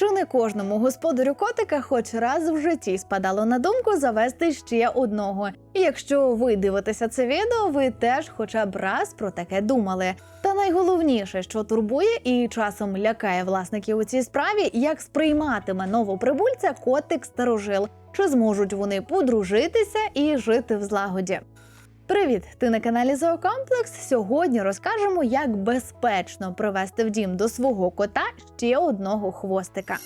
Чи не кожному господарю котика хоч раз в житті спадало на думку завести ще одного? І якщо ви дивитеся це відео, ви теж хоча б раз про таке думали. Та найголовніше, що турбує і часом лякає власників у цій справі, як сприйматиме новоприбульця котик старожил, чи зможуть вони подружитися і жити в злагоді. Привіт! Ти на каналі Зоокомплекс. Сьогодні розкажемо, як безпечно привести в дім до свого кота ще одного хвостика.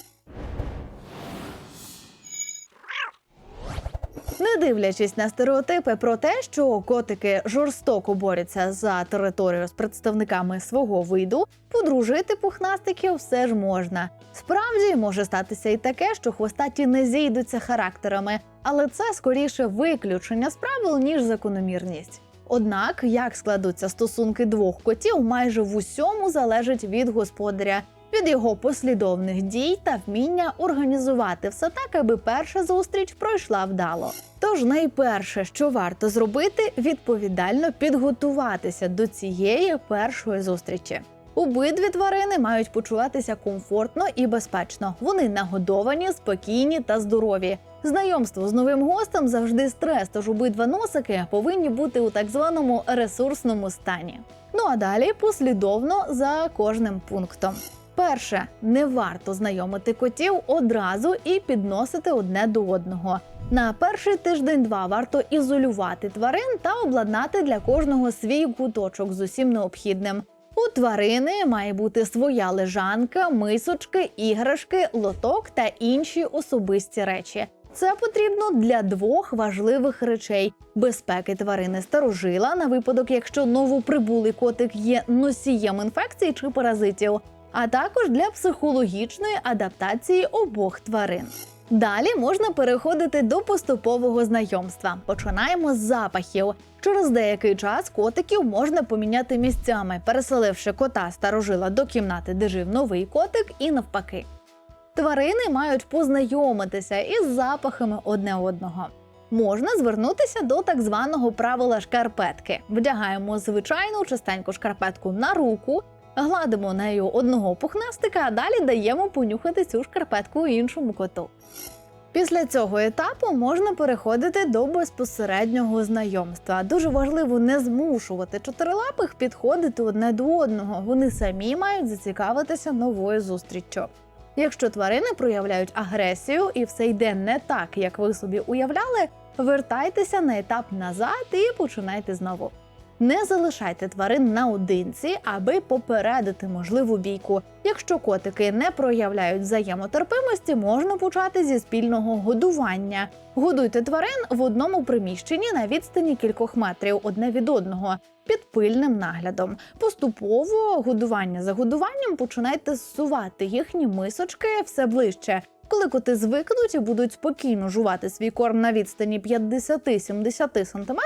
Не дивлячись на стереотипи про те, що котики жорстоко борються за територію з представниками свого виду, подружити пухнастиків все ж можна. Справді може статися і таке, що хвостаті не зійдуться характерами, але це скоріше виключення з правил, ніж закономірність. Однак, як складуться стосунки двох котів, майже в усьому залежить від господаря, від його послідовних дій та вміння організувати все так, аби перша зустріч пройшла вдало. Тож найперше, що варто зробити, відповідально підготуватися до цієї першої зустрічі. Обидві тварини мають почуватися комфортно і безпечно. Вони нагодовані, спокійні та здорові. Знайомство з новим гостем завжди стрес, тож обидва носики повинні бути у так званому ресурсному стані. Ну а далі послідовно за кожним пунктом. Перше, не варто знайомити котів одразу і підносити одне до одного. На перший тиждень-два варто ізолювати тварин та обладнати для кожного свій куточок з усім необхідним. У тварини має бути своя лежанка, мисочки, іграшки, лоток та інші особисті речі. Це потрібно для двох важливих речей: безпеки тварини старожила на випадок, якщо новоприбулий котик є носієм інфекцій чи паразитів, а також для психологічної адаптації обох тварин. Далі можна переходити до поступового знайомства. Починаємо з запахів. Через деякий час котиків можна поміняти місцями, переселивши кота старожила до кімнати, де жив новий котик, і навпаки. Тварини мають познайомитися із запахами одне одного. Можна звернутися до так званого правила шкарпетки. Вдягаємо звичайну чистеньку шкарпетку на руку, гладимо нею одного пухнастика, а далі даємо понюхати цю шкарпетку іншому коту. Після цього етапу можна переходити до безпосереднього знайомства. Дуже важливо не змушувати чотирилапих підходити одне до одного. Вони самі мають зацікавитися новою зустріччю. Якщо тварини проявляють агресію і все йде не так, як ви собі уявляли, вертайтеся на етап назад і починайте знову. Не залишайте тварин наодинці, аби попередити можливу бійку. Якщо котики не проявляють взаємотерпимості, можна почати зі спільного годування. Годуйте тварин в одному приміщенні на відстані кількох метрів одне від одного під пильним наглядом. Поступово годування за годуванням починайте зсувати їхні мисочки все ближче. Коли коти звикнуть і будуть спокійно жувати свій корм на відстані 50-70 см,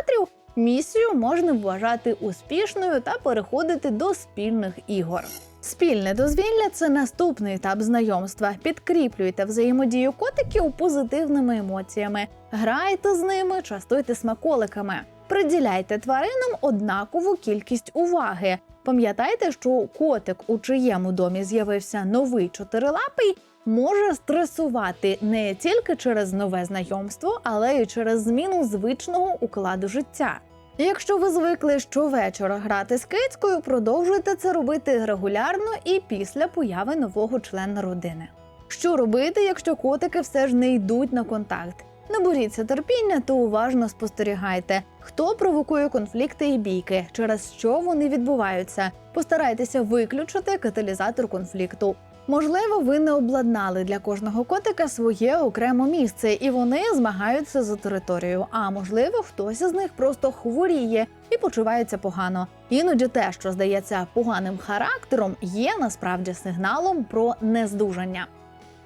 місію можна вважати успішною та переходити до спільних ігор. Спільне дозвілля це наступний етап знайомства. Підкріплюйте взаємодію котиків позитивними емоціями, грайте з ними, частуйте смаколиками, приділяйте тваринам однакову кількість уваги. Пам'ятайте, що котик, у чиєму домі з'явився новий чотирилапий, може стресувати не тільки через нове знайомство, але й через зміну звичного укладу життя. Якщо ви звикли щовечора грати з кицькою, продовжуйте це робити регулярно і після появи нового члена родини. Що робити, якщо котики все ж не йдуть на контакт? Не боріться терпіння, то уважно спостерігайте, хто провокує конфлікти і бійки, через що вони відбуваються. Постарайтеся виключити каталізатор конфлікту. Можливо, ви не обладнали для кожного котика своє окреме місце, і вони змагаються за територію. А можливо, хтось із них просто хворіє і почувається погано. Іноді те, що здається поганим характером, є насправді сигналом про нездужання.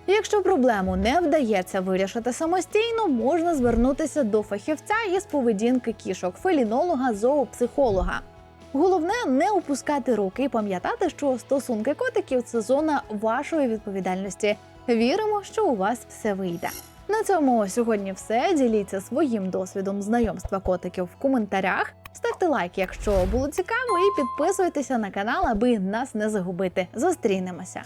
Якщо проблему не вдається вирішити самостійно, можна звернутися до фахівця із поведінки кішок, фелінолога, зоопсихолога. Головне не опускати руки і пам'ятати, що стосунки котиків це зона вашої відповідальності. Віримо, що у вас все вийде. На цьому сьогодні все. Діліться своїм досвідом знайомства котиків в коментарях. Ставте лайк, якщо було цікаво, і підписуйтеся на канал, аби нас не загубити. Зустрінемося.